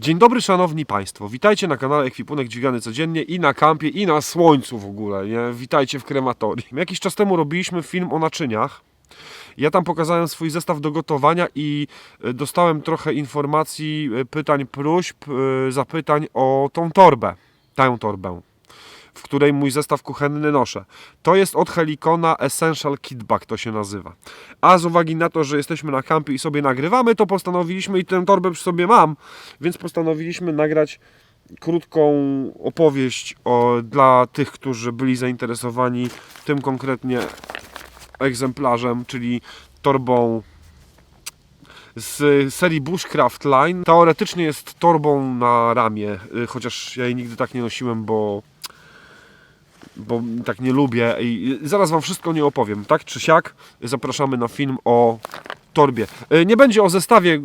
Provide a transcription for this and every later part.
Dzień dobry szanowni państwo, witajcie na kanale Ekwipunek Dźwigany Codziennie i na kampie i na słońcu w ogóle, nie? Witajcie w krematorium. Jakiś czas temu robiliśmy film o naczyniach. Ja tam pokazałem swój zestaw do gotowania i e, dostałem trochę informacji, e, pytań, próśb, e, zapytań o tą torbę, tę torbę, w której mój zestaw kuchenny noszę. To jest od Helikona Essential Kit Bag, to się nazywa. A z uwagi na to, że jesteśmy na kampie i sobie nagrywamy, to postanowiliśmy, i tę torbę przy sobie mam, więc postanowiliśmy nagrać krótką opowieść o, dla tych, którzy byli zainteresowani tym konkretnie egzemplarzem, czyli torbą z serii Bushcraft Line. Teoretycznie jest torbą na ramię, y, chociaż ja jej nigdy tak nie nosiłem, bo bo tak nie lubię i zaraz Wam wszystko nie opowiem, tak czy siak. Zapraszamy na film o torbie. Y, Nie będzie o zestawie,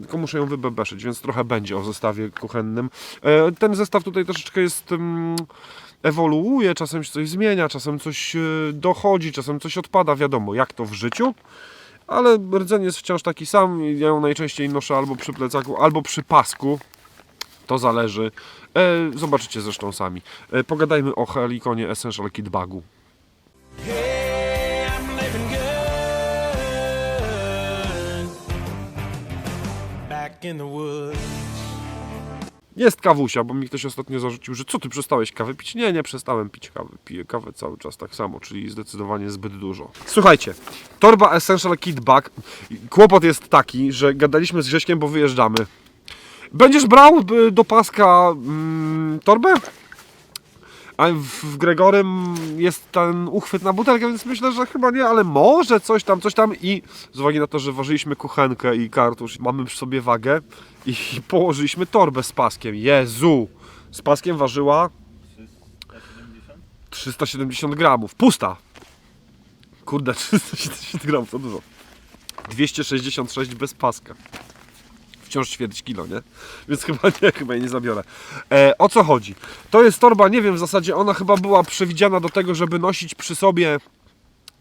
tylko muszę ją wybebeszyć, więc trochę będzie o zestawie kuchennym. Y, Ten zestaw tutaj troszeczkę jest... mm, ewoluuje, czasem się coś zmienia, czasem coś dochodzi, czasem coś odpada, wiadomo, jak to w życiu. Ale rdzeń jest wciąż taki sam ja ją najczęściej noszę albo przy plecaku, albo przy pasku. To zależy. E, zobaczycie zresztą sami. E, pogadajmy o Helikonie Essential Kit Bagu. Jest kawusia, bo mi ktoś ostatnio zarzucił, że co ty przestałeś kawę pić? Nie, nie przestałem pić kawy. Piję kawę cały czas tak samo, czyli zdecydowanie zbyt dużo. Słuchajcie, torba Essential Kit Bag. Kłopot jest taki, że gadaliśmy z Grześkiem, bo wyjeżdżamy. Będziesz brał y, do paska mm, torbę? A w Gregorym jest ten uchwyt na butelkę, więc myślę, że chyba nie, ale może coś tam, coś tam i z uwagi na to, że ważyliśmy kuchenkę i kartusz, mamy przy sobie wagę i położyliśmy torbę z paskiem. Jezu! Z paskiem ważyła 370 gramów. Pusta! Kurde, 370 gramów, to dużo. 266 bez paska wciąż ćwierć kilo, nie? Więc chyba nie, chyba jej nie zabiorę. E, o co chodzi? To jest torba, nie wiem, w zasadzie ona chyba była przewidziana do tego, żeby nosić przy sobie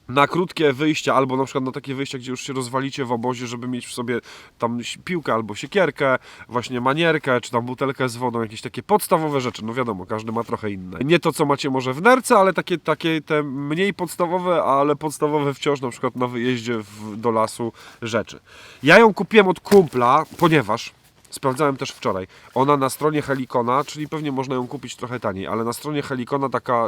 na krótkie wyjścia, albo na przykład na takie wyjścia, gdzie już się rozwalicie w obozie, żeby mieć w sobie tam piłkę albo siekierkę, właśnie manierkę, czy tam butelkę z wodą, jakieś takie podstawowe rzeczy. No wiadomo, każdy ma trochę inne. Nie to, co macie może w nerce, ale takie, takie te mniej podstawowe, ale podstawowe wciąż, na przykład na wyjeździe w, do lasu rzeczy. Ja ją kupiłem od kumpla, ponieważ Sprawdzałem też wczoraj. Ona na stronie Helikona, czyli pewnie można ją kupić trochę taniej, ale na stronie Helikona taka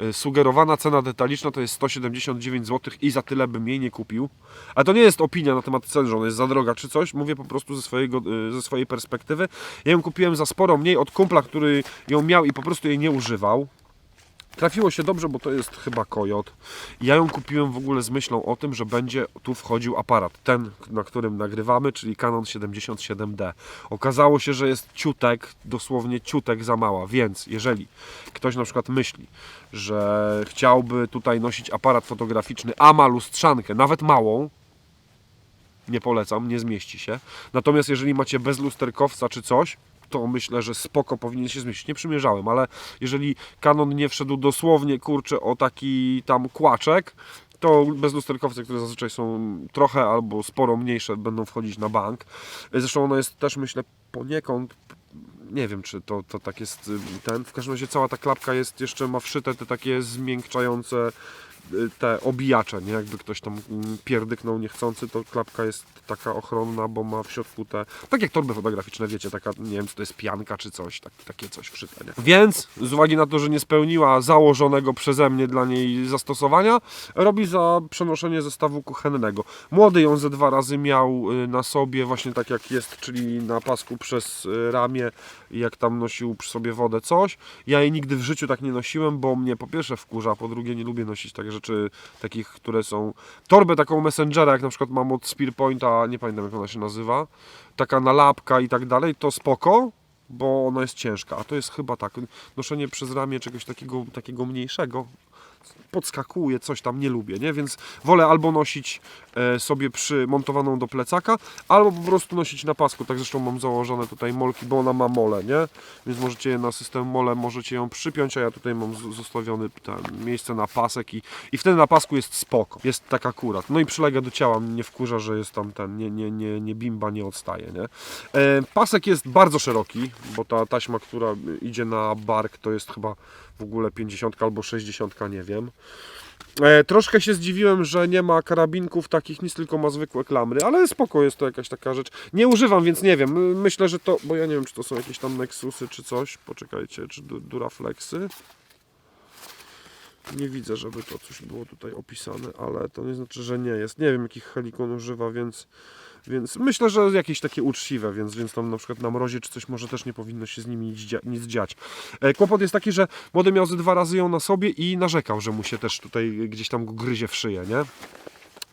y, sugerowana cena detaliczna to jest 179 zł i za tyle bym jej nie kupił. A to nie jest opinia na temat cen, że ona jest za droga czy coś. Mówię po prostu ze, swojego, y, ze swojej perspektywy. Ja ją kupiłem za sporo mniej od kumpla, który ją miał i po prostu jej nie używał. Trafiło się dobrze, bo to jest chyba Kojot. Ja ją kupiłem w ogóle z myślą o tym, że będzie tu wchodził aparat, ten, na którym nagrywamy, czyli Canon 77D. Okazało się, że jest ciutek, dosłownie ciutek za mała, więc jeżeli ktoś na przykład myśli, że chciałby tutaj nosić aparat fotograficzny, a ma lustrzankę, nawet małą, nie polecam, nie zmieści się. Natomiast jeżeli macie bez lusterkowca czy coś, to myślę, że spoko powinien się zmieścić. Nie przymierzałem, ale jeżeli Canon nie wszedł dosłownie, kurczę, o taki tam kłaczek, to bez lusterkowce, które zazwyczaj są trochę albo sporo mniejsze, będą wchodzić na bank. Zresztą ona jest też, myślę, poniekąd nie wiem, czy to, to tak jest ten. W każdym razie cała ta klapka jest jeszcze ma wszyte te takie zmiękczające te obijacze, nie? Jakby ktoś tam pierdyknął niechcący, to klapka jest taka ochronna, bo ma w środku te, tak jak torby fotograficzne, wiecie, taka, nie wiem, czy to jest pianka czy coś, tak, takie coś wszyte, nie? Więc, z uwagi na to, że nie spełniła założonego przeze mnie dla niej zastosowania, robi za przenoszenie zestawu kuchennego. Młody ją ze dwa razy miał y, na sobie, właśnie tak jak jest, czyli na pasku przez y, ramię, jak tam nosił przy sobie wodę coś. Ja jej nigdy w życiu tak nie nosiłem, bo mnie po pierwsze wkurza, po drugie nie lubię nosić takie rzeczy, takich, które są... Torbę taką Messengera, jak na przykład mam od Spearpointa, nie pamiętam jak ona się nazywa, taka nalapka i tak dalej, to spoko, bo ona jest ciężka, a to jest chyba tak, noszenie przez ramię czegoś takiego, takiego mniejszego, podskakuje, coś tam nie lubię, nie? Więc wolę albo nosić e, sobie przymontowaną do plecaka, albo po prostu nosić na pasku. Tak zresztą mam założone tutaj molki, bo ona ma mole, nie? Więc możecie je na system mole, możecie ją przypiąć, a ja tutaj mam zostawiony miejsce na pasek i, i wtedy na pasku jest spoko. Jest tak akurat. No i przylega do ciała, nie wkurza, że jest tam ten, nie, nie, nie, nie bimba, nie odstaje, nie? E, pasek jest bardzo szeroki, bo ta taśma, która idzie na bark, to jest chyba w ogóle 50 albo 60, nie wiem. E, troszkę się zdziwiłem, że nie ma karabinków takich nic, tylko ma zwykłe klamry, ale spoko jest to jakaś taka rzecz. Nie używam, więc nie wiem. My- Myślę, że to, bo ja nie wiem, czy to są jakieś tam Nexusy czy coś. Poczekajcie, czy du- Duraflexy. Nie widzę, żeby to coś było tutaj opisane, ale to nie znaczy, że nie jest. Nie wiem, jakich helikon używa, więc, więc myślę, że jakieś takie uczciwe, więc, więc tam na przykład na mrozie czy coś może też nie powinno się z nimi nic, dzia- nic dziać. E, Kłopot jest taki, że młody miał ze dwa razy ją na sobie i narzekał, że mu się też tutaj gdzieś tam gryzie w szyję, nie?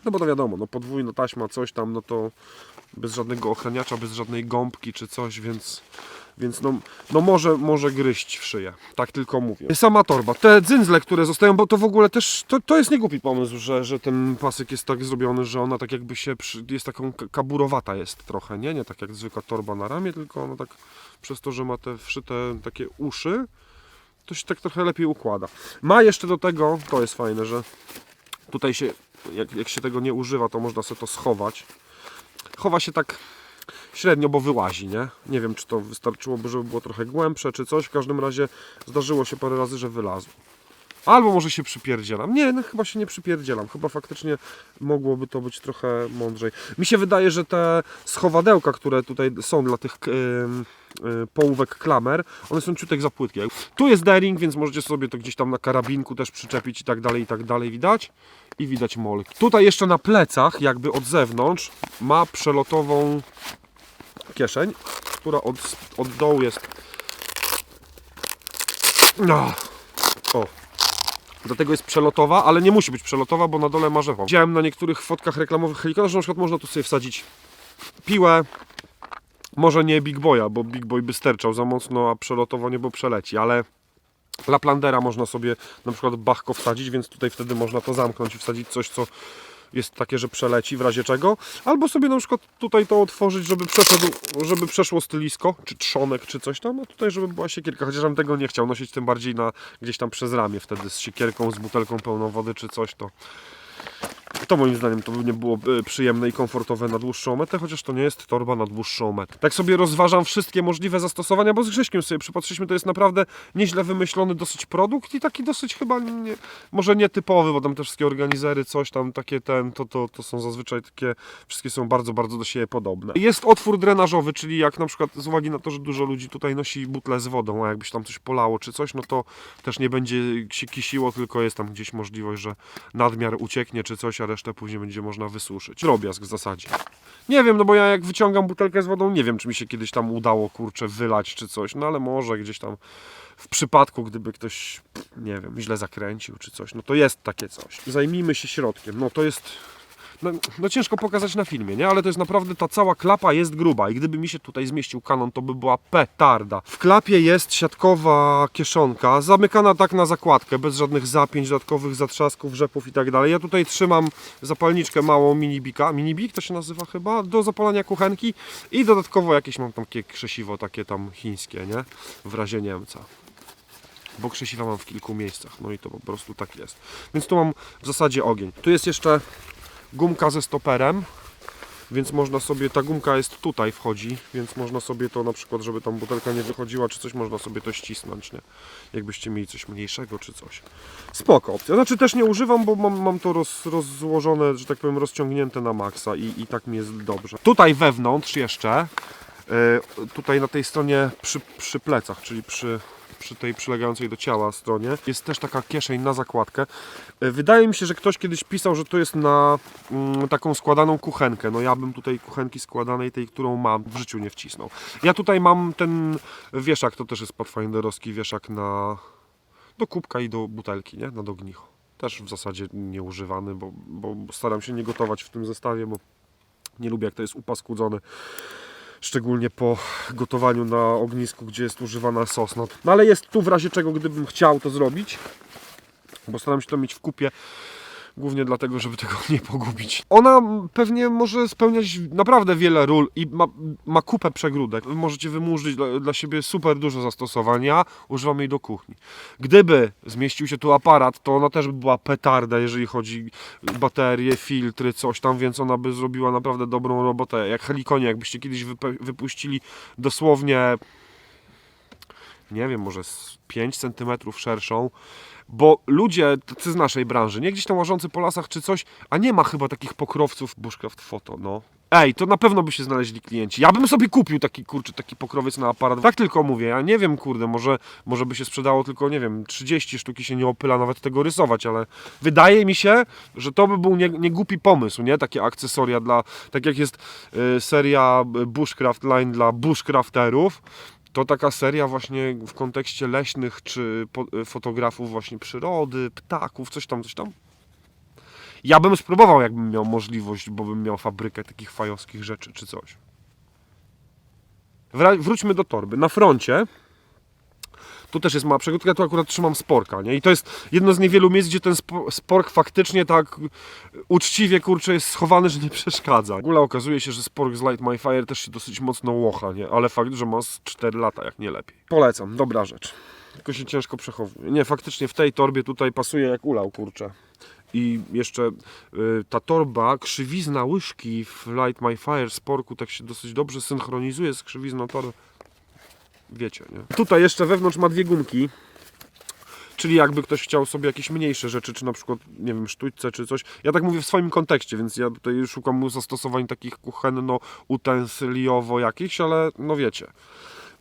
No bo to wiadomo, no podwójna taśma, coś tam, no to bez żadnego ochraniacza, bez żadnej gąbki czy coś, więc, więc no, no może, może gryźć w szyję. Tak tylko mówię. Sama torba. Te dzyndzle, które zostają, bo to w ogóle też, to, to jest niegłupi pomysł, że, że ten pasek jest tak zrobiony, że ona tak jakby się, przy, jest taką kaburowata jest trochę, nie? Nie tak jak zwykła torba na ramię, tylko ona tak przez to, że ma te wszyte takie uszy, to się tak trochę lepiej układa. Ma jeszcze do tego, to jest fajne, że tutaj się, jak, jak się tego nie używa, to można sobie to schować. Chowa się tak średnio, bo wyłazi, nie? Nie wiem, czy to wystarczyłoby, żeby było trochę głębsze, czy coś. W każdym razie zdarzyło się parę razy, że wylazło. Albo może się przypierdzielam. Nie, no chyba się nie przypierdzielam. Chyba faktycznie mogłoby to być trochę mądrzej. Mi się wydaje, że te schowadełka, które tutaj są dla tych ym, y, połówek klamer, one są ciutek za płytkie. Tu jest dering, więc możecie sobie to gdzieś tam na karabinku też przyczepić i tak dalej, i tak dalej. Widać? I widać molki. Tutaj jeszcze na plecach, jakby od zewnątrz, ma przelotową kieszeń, która od, od dołu jest... No. O, Dlatego jest przelotowa, ale nie musi być przelotowa, bo na dole ma rzepą. Widziałem na niektórych fotkach reklamowych helikopterów, że na przykład można tu sobie wsadzić piłę, może nie Big Boya, bo Big Boy by sterczał za mocno, a przelotowo niebo przeleci, ale Laplandera można sobie na przykład bachko wsadzić, więc tutaj wtedy można to zamknąć i wsadzić coś, co jest takie, że przeleci w razie czego. Albo sobie na przykład tutaj to otworzyć, żeby przeszedł, żeby przeszło stylisko, czy trzonek, czy coś tam, a tutaj żeby była siekierka, chociaż bym tego nie chciał nosić, tym bardziej na gdzieś tam przez ramię wtedy z siekierką, z butelką pełną wody, czy coś, to to moim zdaniem to by nie było e, przyjemne i komfortowe na dłuższą metę, chociaż to nie jest torba na dłuższą metę. Tak sobie rozważam wszystkie możliwe zastosowania, bo z Grześkiem sobie przypatrzyliśmy, to jest naprawdę nieźle wymyślony dosyć produkt i taki dosyć chyba nie, może nietypowy, bo tam te wszystkie organizery, coś tam takie ten, to, to, to są zazwyczaj takie, wszystkie są bardzo, bardzo do siebie podobne. Jest otwór drenażowy, czyli jak na przykład z uwagi na to, że dużo ludzi tutaj nosi butle z wodą, a jakby się tam coś polało czy coś, no to też nie będzie się kisiło, tylko jest tam gdzieś możliwość, że nadmiar ucieknie czy coś, a resztę później będzie można wysuszyć. Drobiazg w zasadzie. Nie wiem, no bo ja jak wyciągam butelkę z wodą, nie wiem, czy mi się kiedyś tam udało, kurczę, wylać czy coś, no ale może gdzieś tam w przypadku, gdyby ktoś, nie wiem, źle zakręcił czy coś, no to jest takie coś. Zajmijmy się środkiem. No to jest no, no ciężko pokazać na filmie, nie? Ale to jest naprawdę, ta cała klapa jest gruba i gdyby mi się tutaj zmieścił kanon, to by była petarda. W klapie jest siatkowa kieszonka, zamykana tak na zakładkę, bez żadnych zapięć, dodatkowych zatrzasków, rzepów i tak dalej. Ja tutaj trzymam zapalniczkę małą minibika, minibik to się nazywa chyba, do zapalania kuchenki i dodatkowo jakieś mam tam takie krzesiwo takie tam chińskie, nie? W razie Niemca bo krzesiwa mam w kilku miejscach, no i to po prostu tak jest. Więc tu mam w zasadzie ogień. Tu jest jeszcze gumka ze stoperem, więc można sobie, ta gumka jest tutaj wchodzi, więc można sobie to na przykład, żeby tam butelka nie wychodziła czy coś, można sobie to ścisnąć, nie? Jakbyście mieli coś mniejszego czy coś. Spoko opcja. Znaczy też nie używam, bo mam, mam to roz, rozłożone, że tak powiem, rozciągnięte na maksa i, i tak mi jest dobrze. Tutaj wewnątrz jeszcze, yy, tutaj na tej stronie przy, przy plecach, czyli przy, przy tej przylegającej do ciała stronie jest też taka kieszeń na zakładkę. E, Wydaje mi się, że ktoś kiedyś pisał, że to jest na mm, taką składaną kuchenkę. No ja bym tutaj kuchenki składanej, tej, którą mam, w życiu nie wcisnął. Ja tutaj mam ten wieszak, to też jest pathfinderowski wieszak na do kubka i do butelki, nie? Na dognicho. Też w zasadzie nieużywany, bo, bo staram się nie gotować w tym zestawie, bo nie lubię jak to jest upaskudzone. Szczególnie po gotowaniu na ognisku, gdzie jest używana sosna. No ale jest tu w razie czego, gdybym chciał to zrobić. bo staram się to mieć w kupie. Głównie dlatego, żeby tego nie pogubić. Ona pewnie może spełniać naprawdę wiele ról i ma, ma kupę przegródek. Możecie wymurzyć dla, dla siebie super dużo zastosowań. Ja używam jej do kuchni. Gdyby zmieścił się tu aparat, to ona też by była petarda, jeżeli chodzi baterie, filtry, coś tam, więc ona by zrobiła naprawdę dobrą robotę. Jak Helikonie, jakbyście kiedyś wypuścili dosłownie nie wiem, może z 5 cm szerszą, bo ludzie tacy z naszej branży, nie gdzieś tam łażący po lasach czy coś, a nie ma chyba takich pokrowców Bushcraft Photo, no. Ej, to na pewno by się znaleźli klienci. Ja bym sobie kupił taki, kurczę, taki pokrowiec na aparat. Tak tylko mówię, ja nie wiem, kurde, może, może by się sprzedało tylko, nie wiem, 30 sztuki się nie opyla nawet tego rysować, ale wydaje mi się, że to by był nie, nie głupi pomysł, nie? Takie akcesoria dla, tak jak jest y, seria Bushcraft Line dla bushcrafterów, to taka seria właśnie w kontekście leśnych czy po, fotografów właśnie przyrody, ptaków, coś tam, coś tam. Ja bym spróbował, jakbym miał możliwość, bo bym miał fabrykę takich fajowskich rzeczy czy coś. Wróćmy do torby. Na froncie tu też jest mała przegródka, tu akurat trzymam sporka, nie? I to jest jedno z niewielu miejsc, gdzie ten spo- spork faktycznie tak uczciwie, kurczę, jest schowany, że nie przeszkadza. W ogóle okazuje się, że spork z Light My Fire też się dosyć mocno łocha, nie? Ale fakt, że ma z 4 lata, jak nie lepiej. Polecam, dobra rzecz. Tylko się ciężko przechowuje. Nie, faktycznie w tej torbie tutaj pasuje jak ulał, kurczę. I jeszcze y, ta torba, krzywizna łyżki w Light My Fire sporku tak się dosyć dobrze synchronizuje z krzywizną torby. Wiecie, nie? Tutaj jeszcze wewnątrz ma dwie gumki. Czyli jakby ktoś chciał sobie jakieś mniejsze rzeczy, czy na przykład, nie wiem, sztućce, czy coś. Ja tak mówię w swoim kontekście, więc ja tutaj szukam zastosowań takich kuchenno-utensyliowo jakichś, ale no wiecie.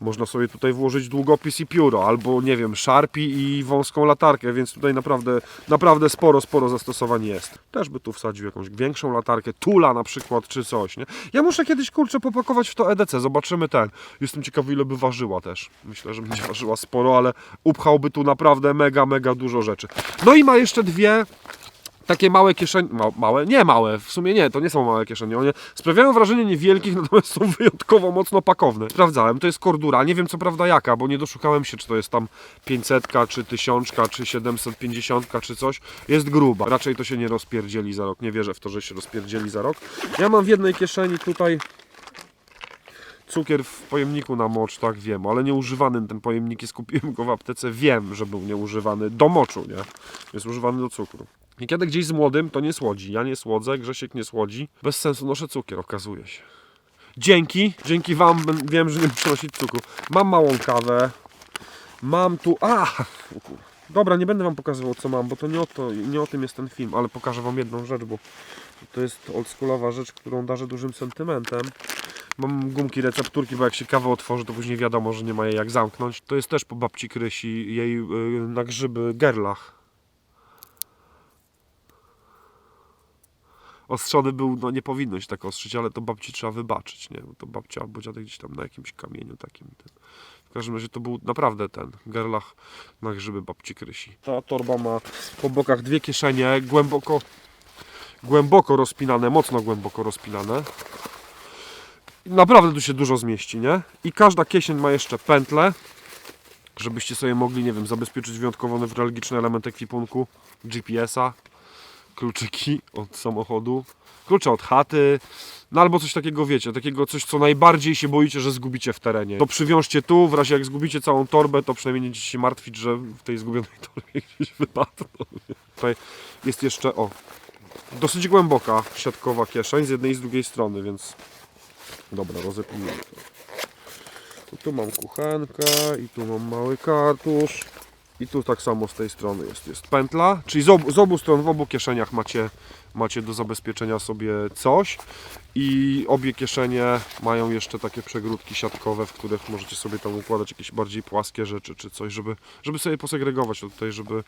Można sobie tutaj włożyć długopis i pióro, albo nie wiem, szarpi i wąską latarkę, więc tutaj naprawdę, naprawdę sporo, sporo zastosowań jest. Też by tu wsadził jakąś większą latarkę, tula na przykład, czy coś, nie? Ja muszę kiedyś, kurczę, popakować w to EDC, zobaczymy ten. Jestem ciekawy, ile by ważyła też. Myślę, że będzie ważyła sporo, ale upchałby tu naprawdę mega, mega dużo rzeczy. No i ma jeszcze dwie takie małe kieszenie, ma, małe, nie małe, w sumie nie, to nie są małe kieszenie, one sprawiają wrażenie niewielkich, natomiast są wyjątkowo mocno pakowne. Sprawdzałem, to jest kordura, nie wiem co prawda jaka, bo nie doszukałem się, czy to jest tam 500, czy 1000, czy 750, czy coś. Jest gruba, raczej to się nie rozpierdzieli za rok, nie wierzę w to, że się rozpierdzieli za rok. Ja mam w jednej kieszeni tutaj cukier w pojemniku na mocz, tak wiem, ale nieużywany ten pojemnik jest, kupiłem go w aptece, wiem, że był nieużywany do moczu, nie? Jest używany do cukru. I kiedy gdzieś z młodym, to nie słodzi. Ja nie słodzę, Grzesiek nie słodzi. Bez sensu noszę cukier, okazuje się. Dzięki, dzięki Wam wiem, że nie muszę nosić cukru. Mam małą kawę. Mam tu... A! Dobra, nie będę Wam pokazywał co mam, bo to nie o, to, nie o tym jest ten film, ale pokażę Wam jedną rzecz, bo to jest oldschoolowa rzecz, którą darzę dużym sentymentem. Mam gumki, recepturki, bo jak się kawę otworzy, to później wiadomo, że nie ma jej jak zamknąć. To jest też po babci Krysi, jej yy, na grzyby gerlach. Ostrzony był, no nie powinno się tak ostrzyć, ale to babci trzeba wybaczyć, nie? Bo to babcia albo dziadek gdzieś tam na jakimś kamieniu takim. Ten. W każdym razie to był naprawdę ten gerlach na grzyby babci Krysi. Ta torba ma po bokach dwie kieszenie, głęboko, głęboko rozpinane, mocno głęboko rozpinane. Naprawdę tu się dużo zmieści, nie? I każda kieszeń ma jeszcze pętlę, żebyście sobie mogli, nie wiem, zabezpieczyć wyjątkowo newralgiczny element ekwipunku, GPS-a, kluczyki od samochodu, klucze od chaty, no albo coś takiego, wiecie, takiego coś, co najbardziej się boicie, że zgubicie w terenie. To przywiążcie tu, w razie jak zgubicie całą torbę, to przynajmniej nie będziecie się martwić, że w tej zgubionej torbie gdzieś wypadną. Tutaj jest jeszcze, o, dosyć głęboka siatkowa kieszeń z jednej i z drugiej strony, więc dobra, rozepnijmy to. Tu mam kuchenkę i tu mam mały kartusz. I tu tak samo z tej strony jest, jest pętla, czyli z obu, z obu stron, w obu kieszeniach macie, macie do zabezpieczenia sobie coś. I obie kieszenie mają jeszcze takie przegródki siatkowe, w których możecie sobie tam układać jakieś bardziej płaskie rzeczy czy coś, żeby, żeby sobie posegregować tutaj, żeby,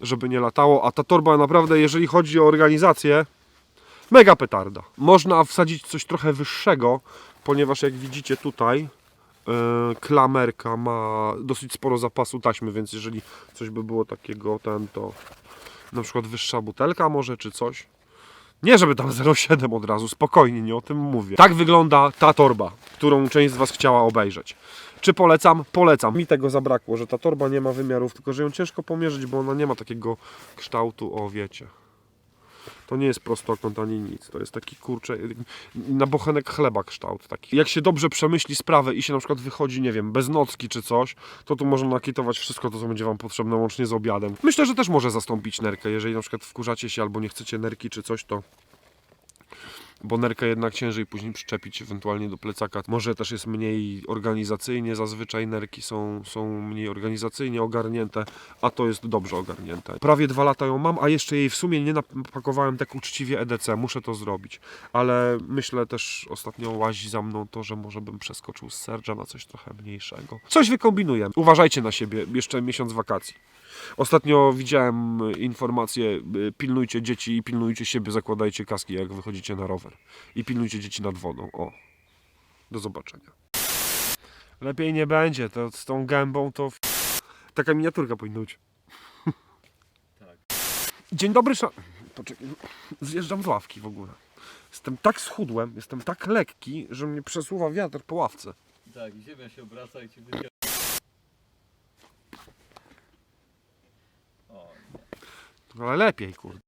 żeby nie latało, a ta torba naprawdę, jeżeli chodzi o organizację, mega petarda. Można wsadzić coś trochę wyższego, ponieważ jak widzicie tutaj, klamerka ma dosyć sporo zapasu taśmy, więc jeżeli coś by było takiego, ten to na przykład wyższa butelka może, czy coś. Nie, żeby tam 0,7 od razu, spokojnie, nie o tym mówię. Tak wygląda ta torba, którą część z Was chciała obejrzeć. Czy polecam? Polecam. Mi tego zabrakło, że ta torba nie ma wymiarów, tylko że ją ciężko pomierzyć, bo ona nie ma takiego kształtu, o wiecie. To nie jest prostokąt ani nic. To jest taki kurczę, na bochenek chleba kształt taki. Jak się dobrze przemyśli sprawę i się na przykład wychodzi, nie wiem, bez nocki czy coś, to tu można nakitować wszystko to, co będzie Wam potrzebne, łącznie z obiadem. Myślę, że też może zastąpić nerkę, jeżeli na przykład wkurzacie się albo nie chcecie nerki czy coś, to bo nerkę jednak ciężej później przyczepić ewentualnie do plecaka. Może też jest mniej organizacyjnie, zazwyczaj nerki są, są mniej organizacyjnie ogarnięte, a to jest dobrze ogarnięte. Prawie dwa lata ją mam, a jeszcze jej w sumie nie napakowałem tak uczciwie EDC, muszę to zrobić. Ale myślę też ostatnio łazi za mną to, że może bym przeskoczył z Sergia na coś trochę mniejszego. Coś wykombinuję. Uważajcie na siebie, jeszcze miesiąc wakacji. Ostatnio widziałem informację, y, pilnujcie dzieci i pilnujcie siebie, zakładajcie kaski jak wychodzicie na rower. I pilnujcie dzieci nad wodą. O. Do zobaczenia. Lepiej nie będzie, to z tą gębą to... Taka miniaturka powinna być. Dzień dobry, sza... Poczekaj, zjeżdżam z ławki w ogóle. Jestem tak schudłem, jestem tak lekki, że mnie przesuwa wiatr po ławce. Tak, ziemia się obraca i ci wyciąga. O, Ale lepiej, kurde.